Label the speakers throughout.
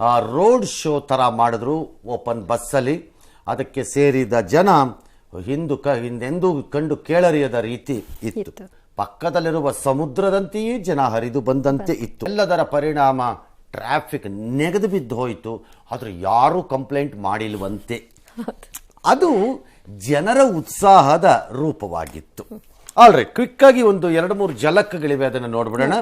Speaker 1: ಆ road show ಥರ ಮಾಡಿದ್ರು ಓಪನ್ ಬಸ್ಸಲ್ಲಿ. ಅದಕ್ಕೆ ಸೇರಿದ ಜನ ಹಿಂದು ಕ ಹಿಂದೆಂದೂ ಕಂಡು ಕೇಳರಿಯದ ರೀತಿ ಇತ್ತು. ಪಕ್ಕದಲ್ಲಿರುವ ಸಮುದ್ರದಂತೆಯೇ ಜನ ಹರಿದು ಬಂದಂತೆ ಇತ್ತು. ಎಲ್ಲದರ ಪರಿಣಾಮ ಟ್ರಾಫಿಕ್ ನೆಗೆದು ಬಿದ್ದು ಹೋಯಿತು. ಆದರೆ ಯಾರೂ ಕಂಪ್ಲೇಂಟ್ ಮಾಡಿಲ್ವಂತೆ. ಅದು ಜನರ ಉತ್ಸಾಹದ ರೂಪವಾಗಿತ್ತು. ಆಲ್ರೈಟ್ ಕ್ವಿಕ್ಕಾಗಿ ಆಗಿ ಒಂದು ಎರಡು ಮೂರು ಜಲಕಗಳಿವೆ ಅದನ್ನು ನೋಡ್ಬಿಡೋಣ.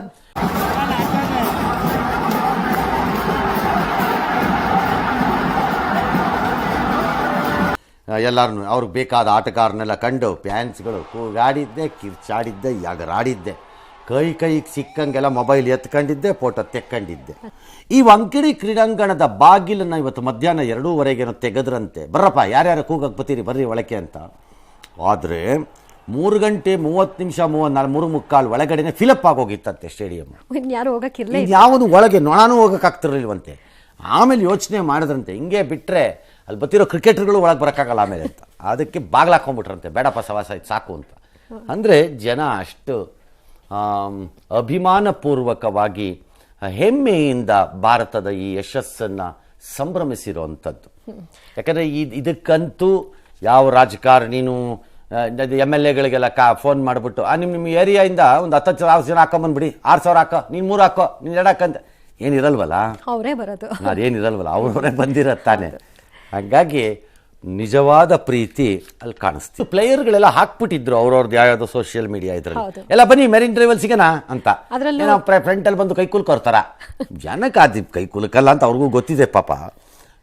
Speaker 1: ಎಲ್ಲರೂ ಅವ್ರಿಗೆ ಬೇಕಾದ ಆಟಗಾರನೆಲ್ಲ ಕಂಡು ಫ್ಯಾನ್ಸ್ಗಳು ಕೂಗಾಡಿದ್ದೆ ಕಿರ್ಚಾಡಿದ್ದೆ ಯಗರಾಡಿದ್ದೆ. ಕೈ ಕೈಗೆ ಸಿಕ್ಕಂಗೆಲ್ಲ ಮೊಬೈಲ್ ಎತ್ಕೊಂಡಿದ್ದೆ ಫೋಟೋ ತೆಕ್ಕೊಂಡಿದ್ದೆ. ಈ ವಂಕಿಡಿ ಕ್ರೀಡಾಂಗಣದ ಬಾಗಿಲನ್ನು ಇವತ್ತು ಮಧ್ಯಾಹ್ನ ಎರಡೂವರೆಗೇನೋ ತೆಗೆದ್ರಂತೆ. ಬರ್ರಪ್ಪ ಯಾರ್ಯಾರು ಕೂಗಕ್ಕೆ ಬತ್ತೀರಿ ಬರ್ರಿ ಒಳಕ್ಕೆ ಅಂತ. ಆದರೆ ಮೂರು ಗಂಟೆ ಮೂವತ್ತು ನಿಮಿಷ ಮೂವತ್ನಾಲ್ಕು ಮೂರು ಮುಕ್ಕಾಲು ಒಳಗಡೆನೆ ಫಿಲಪ್ ಆಗೋಗಿತ್ತಂತೆ ಸ್ಟೇಡಿಯಂ.
Speaker 2: ಯಾರು ಹೋಗಕ್ಕೆ ಇಲ್ಲ.
Speaker 1: ಯಾವುದು ಒಳಗೆ ನೊಣಾನು ಹೋಗೋಕ್ಕಾಗ್ತಿರ್ಲಿಲ್ವಂತೆ ಆಮೇಲೆ ಯೋಚನೆ ಮಾಡಿದ್ರಂತೆ. ಹಿಂಗೆ ಬಿಟ್ಟರೆ ಅಲ್ಲಿ ಬತ್ತಿರೋ ಕ್ರಿಕೆಟರ್ಗಳು ಒಳಗೆ ಬರೋಕ್ಕಾಗಲ್ಲ ಆಮೇಲೆ ಅಂತ. ಅದಕ್ಕೆ ಬಾಗ್ಲು ಹಾಕೊಂಡ್ಬಿಟ್ರಂತೆ ಬೇಡಪ್ಪ ಸವಾಸ ಇದು ಸಾಕು ಅಂತ. ಅಂದರೆ ಜನ ಅಷ್ಟು ಅಭಿಮಾನಪೂರ್ವಕವಾಗಿ ಹೆಮ್ಮೆಯಿಂದ ಭಾರತದ ಈ ಯಶಸ್ಸನ್ನು ಸಂಭ್ರಮಿಸಿರುವಂಥದ್ದು. ಯಾಕಂದರೆ ಈ ಇದಕ್ಕಂತೂ ಯಾವ ರಾಜಕಾರಣಿನೂ ಎಂ ಎಲ್ ಎಗಳಿಗೆಲ್ಲ ಕಾ ಫೋನ್ ಮಾಡಿಬಿಟ್ಟು ಆ ನಿಮ್ಮ ನಿಮ್ಮ ಏರಿಯಾಯಿಂದ ಒಂದು ಹತ್ತು ಸಾವಿರ ಜನ ಹಾಕೊಂಬಂದ್ಬಿಡಿ ಆರು ಸಾವಿರ ಹಾಕೋ ನೀನು ಮೂರು ಹಾಕೋ ನೀನು ಎರಡು ಹಾಕಂತ ಏನಿರಲ್ವಲ್ಲ
Speaker 2: ಅವರೇ ಬರೋದು.
Speaker 1: ಅದೇನಿರಲ್ವಲ್ಲ ಅವರವರೇ ಬಂದಿರತ್ತಾನೆ ಹಾಗಾಗಿ ನಿಜವಾದ ಪ್ರೀತಿ ಅಲ್ಲಿ ಕಾಣಿಸ್ತು ಪ್ಲೇಯರ್ಗಳೆಲ್ಲ ಹಾಕ್ಬಿಟ್ಟಿದ್ರು ಅವ್ರವ್ರದ್ದು ಯಾವ್ಯಾವ್ದು ಸೋಷಿಯಲ್ ಮೀಡಿಯಾ ಇದ್ರಲ್ಲಿ. ಎಲ್ಲ ಬನ್ನಿ ಮೆರಿನ್ ಡ್ರೈವಲ್ ಸಿಗೋಣ ಅಂತ.
Speaker 2: ಫ್ರೆಂಟ್
Speaker 1: ಏನೋ ಫ್ರಂಟ್ ಅಲ್ಲಿ ಬಂದು ಕೈ ಕುಲ್ಕೋರ್ತಾರ ಜನಕ್ಕೆ ಅದು ಕೈ ಕುಲಕಲ್ಲ ಅಂತ ಅವ್ರಿಗೂ ಗೊತ್ತಿದೆ ಪಾಪ.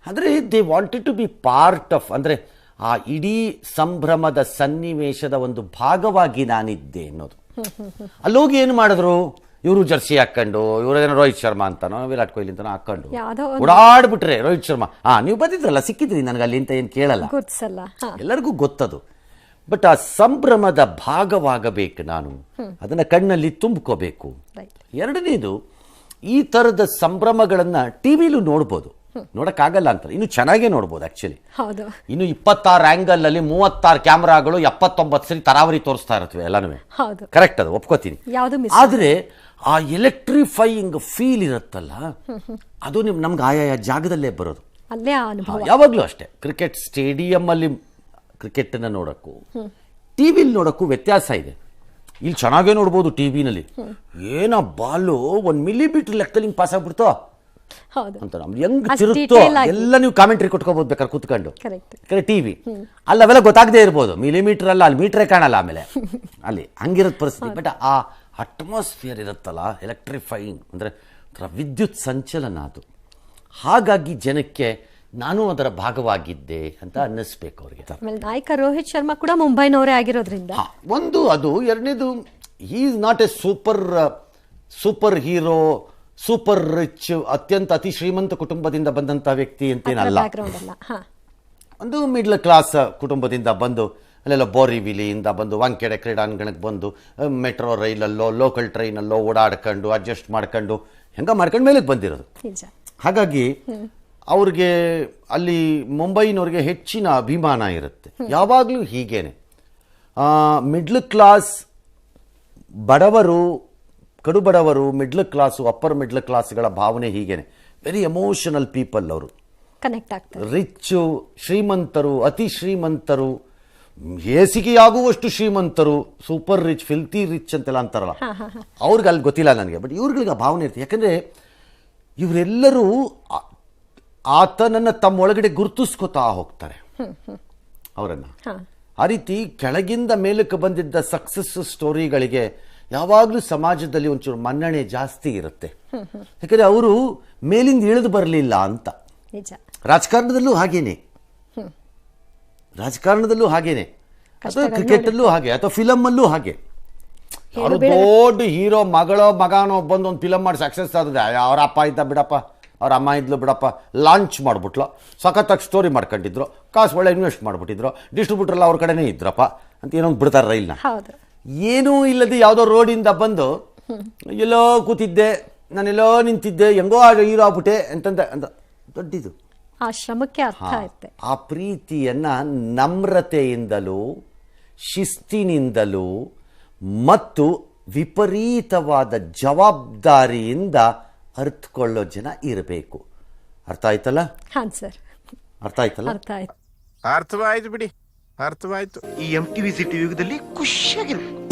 Speaker 1: ಅಂದರೆ they wanted to be part of ಅಂದರೆ ಆ ಇಡೀ ಸಂಭ್ರಮದ ಸನ್ನಿವೇಶದ ಒಂದು ಭಾಗವಾಗಿ ನಾನಿದ್ದೆ ಅನ್ನೋದು. ಅಲ್ಲೋಗಿ ಏನು ಮಾಡಿದ್ರು? ಇವರು ಜರ್ಸಿ ಹಾಕೊಂಡು ಇವರೇನೋ ರೋಹಿತ್ ಶರ್ಮಾ ಅಂತಾನೋ ವಿರಾಟ್ ಕೊಹ್ಲಿ ಅಂತಾನೋ ಹಾಕೊಂಡು.
Speaker 2: ಯಾವ್ದೋ ಒಂದು
Speaker 1: ಓಡಾಡ್ಬಿಟ್ರೆ ರೋಹಿತ್ ಶರ್ಮಾ. ಹಾ ನೀವು ಬಂದಿದ್ರಲ್ಲ ಸಿಕ್ಕಿದ್ರಿ ನನಗೆ ಅಲ್ಲಿ ಅಂತ ಏನು ಕೇಳಲ್ಲ.
Speaker 2: ಹಾ.
Speaker 1: ಎಲ್ಲರಿಗೂ ಗೊತ್ತದು. ಬಟ್ ಆ ಸಂಭ್ರಮದ ಭಾಗವಾಗಬೇಕು ನಾನು. ಅದನ್ನ ಕಣ್ಣಲ್ಲಿ ತುಂಬ್ಕೋಬೇಕು.
Speaker 2: ರೈಟ್
Speaker 1: ಎರಡನೇದು ಈ ಥರದ ಸಂಭ್ರಮಗಳನ್ನು ಟಿ ವಿಲೂ ನೋಡ್ಬೋದು. ನೋಡೋಕ್ಕಾಗಲ್ಲ ಅಂತಾರೆ. ಇನ್ನು ಚೆನ್ನಾಗೇ ನೋಡ್ಬೋದು ಆ್ಯಕ್ಚುಲಿ
Speaker 2: ಹೌದು.
Speaker 1: ಇನ್ನು ಇಪ್ಪತ್ತಾರು ಆ್ಯಂಗಲಲ್ಲಿ ಮೂವತ್ತಾರು ಕ್ಯಾಮ್ರಾಗಳು ಎಪ್ಪತ್ತೊಂಬತ್ತು ಸರಿ ತರಾವರಿ ತೋರಿಸ್ತಾ ಇರ್ತವೆ ಎಲ್ಲನೂ.
Speaker 2: ಹೌದು.
Speaker 1: ಕರೆಕ್ಟ್ ಅದು ಒಪ್ಕೋತೀನಿ.
Speaker 2: ಯಾವುದು ಮಿಸ್
Speaker 1: ಆದರೆ ಆ ಎಲೆಕ್ಟ್ರಿಫೈಯಿಂಗ್ ಫೀಲ್ ಇರುತ್ತಲ್ಲ ಅದು ನಿಮ್ ನಮ್ಗೆ ಆಯಾಯ ಜಾಗದಲ್ಲೇ ಬರೋದು.
Speaker 2: ಅಲ್ಲೇ ಆ ಅನುಭವ.
Speaker 1: ಯಾವಾಗಲೂ ಅಷ್ಟೇ. ಕ್ರಿಕೆಟ್ ಸ್ಟೇಡಿಯಮ್ಮಲ್ಲಿ ಕ್ರಿಕೆಟನ್ನು ನೋಡೋಕ್ಕೂ ಟಿ ವಿಲಿ ನೋಡೋಕ್ಕೂ ವ್ಯತ್ಯಾಸ ಇದೆ. ಇಲ್ಲಿ ಚೆನ್ನಾಗೇ ನೋಡ್ಬೋದು ಟಿ ವಿನಲ್ಲಿ ಏನೋ ಬಾಲು ಒಂದು ಮಿಲಿಮೀಟರ್ ಲೆಕ್ಕದಲ್ಲಿ ಹಿಂಗೆ ಪಾಸ್ ಆಗ್ಬಿಡ್ತೋ?
Speaker 2: ಹೌದು.
Speaker 1: ಅಂತ ನಮ್ಗೆ ಹೆಂಗ್
Speaker 2: ಅಷ್ಟ್
Speaker 1: ತಿರುತ್ತೋ ಎಲ್ಲ ನೀವು ಕಾಮೆಂಟ್ರಿ ಕೊಟ್ಕೋಬೋದು ಬೇಕಾದ್ರೆ ಕೂತ್ಕೊಂಡು. ಯಾಕಂದ್ರೆ ಟಿವಿ ಅಲ್ಲಿ ಅವೆಲ್ಲ ಗೊತ್ತಾಗದೇ ಇರ್ಬೋದು. ಮಿಲಿಮೀಟರ್ ಅಲ್ಲ ಅಲ್ಲಿ ಮೀಟ್ರೇ ಕಾಣಲ್ಲ ಆಮೇಲೆ. ಅಲ್ಲಿ ಹಂಗಿರೋದು ಪರಿಸ್ಥಿತಿ. ಬಟ್ ಆ ಅಟ್ಮಾಸ್ಫಿಯರ್ ಇರುತ್ತಲ್ಲ ಎಲೆಕ್ಟ್ರಿಫೈಯಿಂಗ್ ಅಂದ್ರೆ ಒಂಥರ ವಿದ್ಯುತ್ ಸಂಚಲನ ಅದು. ಹಾಗಾಗಿ ಜನಕ್ಕೆ ನಾನು ಅದರ ಭಾಗವಾಗಿದ್ದೆ ಅಂತ ಅನ್ನಿಸ್ಬೇಕು ಅವ್ರಿಗೆ.
Speaker 2: ನಾಯಕ ರೋಹಿತ್ ಶರ್ಮಾ ಕೂಡ ಮುಂಬೈನವರೇ ಆಗಿರೋದ್ರಿಂದ.
Speaker 1: ಒಂದು ಅದು. ಎರಡನೇದು is not a super super hero super rich ಅತ್ಯಂತ ಅತಿ ಶ್ರೀಮಂತ ಕುಟುಂಬದಿಂದ ಬಂದಂಥ ವ್ಯಕ್ತಿ ಅಂತೇನಲ್ಲ. ಒಂದು ಮಿಡ್ಲ್ ಕ್ಲಾಸ್ ಕುಟುಂಬದಿಂದ ಬಂದು ಅಲ್ಲೆಲ್ಲ ಬೋರಿವಿಲಿಯಿಂದ ಬಂದು ವಾಂಕೆಡೆ ಕ್ರೀಡಾಂಗಣಕ್ಕೆ ಬಂದು ಮೆಟ್ರೋ ರೈಲಲ್ಲೋ ಲೋಕಲ್ ಟ್ರೈನಲ್ಲೋ ಓಡಾಡ್ಕೊಂಡು ಅಡ್ಜಸ್ಟ್ ಮಾಡ್ಕೊಂಡು ಹೆಂಗ ಮಾಡ್ಕೊಂಡು ಮೇಲೆ ಬಂದಿರೋದು. ಹಾಗಾಗಿ ಅವ್ರಿಗೆ ಅಲ್ಲಿ ಮುಂಬೈನವ್ರಿಗೆ ಹೆಚ್ಚಿನ ಅಭಿಮಾನ ಇರುತ್ತೆ. ಯಾವಾಗಲೂ ಹೀಗೇನೆ. ಮಿಡ್ಲ್ ಕ್ಲಾಸ್ ಬಡವರು ಕಡುಬಡವರು ಮಿಡ್ಲ್ ಕ್ಲಾಸು ಅಪ್ಪರ್ ಮಿಡ್ಲ್ ಕ್ಲಾಸ್ಗಳ ಭಾವನೆ ಹೀಗೇನೆ. ವೆರಿ ಎಮೋಷನಲ್ ಪೀಪಲ್ ಅವರು.
Speaker 2: ಕನೆಕ್ಟ್ ಆಗ್ತಾರೆ.
Speaker 1: ರಿಚ್ಚು ಶ್ರೀಮಂತರು ಅತಿ ಶ್ರೀಮಂತರು ಹೇಸಿಗೆಯಾಗುವಷ್ಟು ಶ್ರೀಮಂತರು ಸೂಪರ್ ರಿಚ್ ಫಿಲ್ತಿ ರಿಚ್ ಅಂತೆಲ್ಲ ಅಂತಾರಲ್ಲ. ಅವ್ರಿಗೆ ಅಲ್ಲಿ ಗೊತ್ತಿಲ್ಲ ನನಗೆ ಬಟ್ ಇವ್ರಿಗೆ ಆ ಭಾವನೆ ಇರ್ತದೆ ಯಾಕಂದ್ರೆ ಇವರೆಲ್ಲರೂ ಆತನನ್ನು ಆತನನ್ನ ತಮ್ಮ ಒಳಗಡೆ ಗುರುತಿಸ್ಕೊತಾ ಹೋಗ್ತಾರೆ. ಅವರನ್ನ. ಆ ರೀತಿ ಕೆಳಗಿಂದ ಮೇಲಕ್ಕೆ ಬಂದಿದ್ದ ಸಕ್ಸಸ್ ಸ್ಟೋರಿಗಳಿಗೆ ಯಾವಾಗಲೂ ಸಮಾಜದಲ್ಲಿ ಒಂಚೂರು ಮನ್ನಣೆ ಜಾಸ್ತಿ ಇರುತ್ತೆ. ಯಾಕಂದ್ರೆ ಅವರು ಮೇಲಿಂದ ಇಳಿದು ಬರಲಿಲ್ಲ ಅಂತ. ರಾಜಕಾರಣದಲ್ಲೂ ಹಾಗೇನೆ. ರಾಜಕಾರಣದಲ್ಲೂ ಹಾಗೇನೆ. ಅಥವಾ ಕ್ರಿಕೆಟಲ್ಲೂ ಹಾಗೆ ಅಥವಾ ಫಿಲಮಲ್ಲೂ ಹಾಗೆ. ಅವರು ದೊಡ್ಡ ಹೀರೋ ಮಗಳೋ ಮಗನೋ ಬಂದು ಒಂದು ಫಿಲಮ್ ಮಾಡಿ ಸಕ್ಸಸ್ ಆದ್ರೆ ಅವ್ರ ಅಪ್ಪ ಇದ್ದ ಬಿಡಪ್ಪ ಅವ್ರ ಅಮ್ಮ ಇದ್ಲು ಬಿಡಪ್ಪ ಲಾಂಚ್ ಮಾಡಿಬಿಟ್ಲು. ಸಖತ್ತಾಗಿ ಸ್ಟೋರಿ ಮಾಡ್ಕೊಂಡಿದ್ರು. ಕಾಸು ಒಳ್ಳೆ ಇನ್ವೆಸ್ಟ್ ಮಾಡಿಬಿಟ್ಟಿದ್ರು. ಡಿಸ್ಟ್ರಿಬ್ಯೂಟರ್ ಎಲ್ಲ ಅವ್ರ ಕಡೆನೇ ಇದ್ರಪ್ಪ. ಅಂತ ಏನೋ ಬಿಡ್ತಾರ ರೈಲ್ನ.
Speaker 2: ಹೌದು.
Speaker 1: ಏನೂ ಇಲ್ಲದೆ ಯಾವುದೋ ರೋಡಿಂದ ಬಂದು ಎಲ್ಲೋ ಕೂತಿದ್ದೆ ನಾನೆಲ್ಲೋ ನಿಂತಿದ್ದೆ ಹೆಂಗೋ ಹೀರೋ ಆಗ್ಬಿಟ್ಟೆ ಅಂತಂದ ಅಂತ. ದೊಡ್ಡಿದು.
Speaker 2: ಆ ಶ್ರಮಕ್ಕೆ ಅರ್ಥ ಇರುತ್ತೆ
Speaker 1: ಆ ಪ್ರೀತಿಯನ್ನ ನಮ್ರತೆಯಿಂದಲೂ ಶಿಸ್ತಿನಿಂದಲೂ ಮತ್ತು ವಿಪರೀತವಾದ ಜವಾಬ್ದಾರಿಯಿಂದ ಅರ್ಥಕೊಳ್ಳೋ ಜನ ಇರಬೇಕು. ಅರ್ಥ ಆಯ್ತಲ್ಲ?
Speaker 2: ಸರ್.
Speaker 1: ಅರ್ಥ ಆಯ್ತಲ್ಲ?
Speaker 2: ಅರ್ಥ ಆಯ್ತು.
Speaker 3: ಅರ್ಥವಾಯ್ತು ಬಿಡಿ. ಅರ್ಥವಾಯ್ತು.
Speaker 4: ಈ ಎಂ ಟಿವಿ ಸಿಟಿ ಯುಗದಲ್ಲಿ ಖುಷಿಯಾಗಿರ್ಬೇಕು